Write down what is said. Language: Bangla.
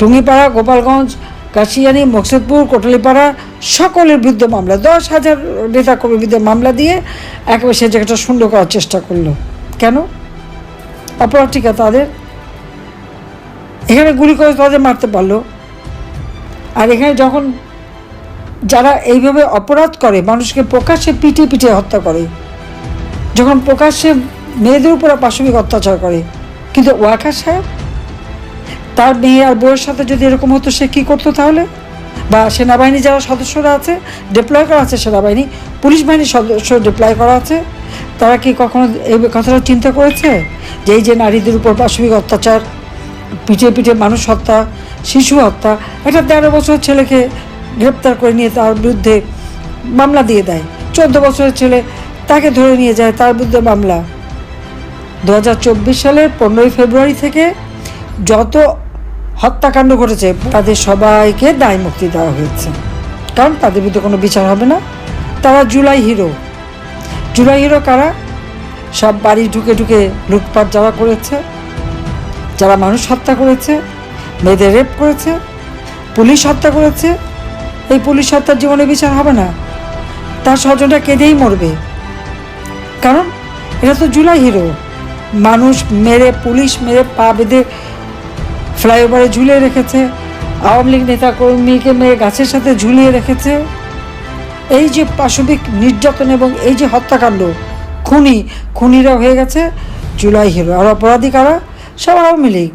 টুঙ্গিপাড়া, গোপালগঞ্জ, কাশিয়ানি, মকসুদপুর, কোটালীপাড়া সকলের বিরুদ্ধে মামলা। দশ হাজার নেতা কর্মীর বিরুদ্ধে মামলা দিয়ে একেবারে সে জায়গাটা সুন্দর করার চেষ্টা করল। কেন? অপরাধটিকা তাদের। এখানে গুলি করে তাদের মারতে পারল। আর এখানে যখন যারা এইভাবে অপরাধ করে, মানুষকে প্রকাশ্যে পিটিয়ে পিটিয়ে হত্যা করে, যখন প্রকাশ্যে মেয়েদের উপরে পাশবিক অত্যাচার করে, কিন্তু ওয়াকা সাহেব তার মেয়ে আর বউয়ের সাথে যদি এরকম হতো, সে কী করতো তাহলে? বা সেনাবাহিনী যারা সদস্যরা আছে ডিপ্লয় করা আছে সেনাবাহিনী, পুলিশ বাহিনীর সদস্য ডিপ্লয় করা আছে, তারা কি কখনো এই কথাটা চিন্তা করেছে? যে এই যে নারীদের উপর পাশবিক অত্যাচার, পিঠে পিটিয়ে মানুষ হত্যা, শিশু হত্যা, একটা তেরো বছর ছেলেকে গ্রেপ্তার করে নিয়ে তার বিরুদ্ধে মামলা দিয়ে দেয়। চোদ্দ বছরের ছেলে তাকে ধরে নিয়ে যায় তার বিরুদ্ধে মামলা। দু হাজার চব্বিশ সালের পনেরোই ফেব্রুয়ারি থেকে যত হত্যাকাণ্ড ঘটেছে, তাদের সবাইকে দায় মুক্তি দেওয়া হয়েছে। কারণ তাদের বিরুদ্ধে কোনো বিচার হবে না। তারা জুলাই হিরো। জুলাই হিরো কারা? সব বাড়ি ঢুকে ঢুকে লুটপাট যারা করেছে, যারা মানুষ হত্যা করেছে, মেয়েদের রেপ করেছে, পুলিশ হত্যা করেছে, এই পুলিশ হত্যার জীবনে বিচার হবে না। তার স্বজনটা কেঁদেই মরবে। কারণ এটা তো জুলাই হিরো। মানুষ মেরে, পুলিশ মেরে পা বেঁধে ফ্লাইওভারে ঝুলিয়ে রেখেছে। আওয়ামী লীগ নেতা কর্মীকে মেয়ে গাছের সাথে ঝুলিয়ে রেখেছে। এই যে পাশবিক নির্যাতন এবং এই যে হত্যাকাণ্ড, খুনি খুনিরা হয়ে গেছে। জুলাই হিরো আর অপরাধী কারা? সব আওয়ামী লীগ।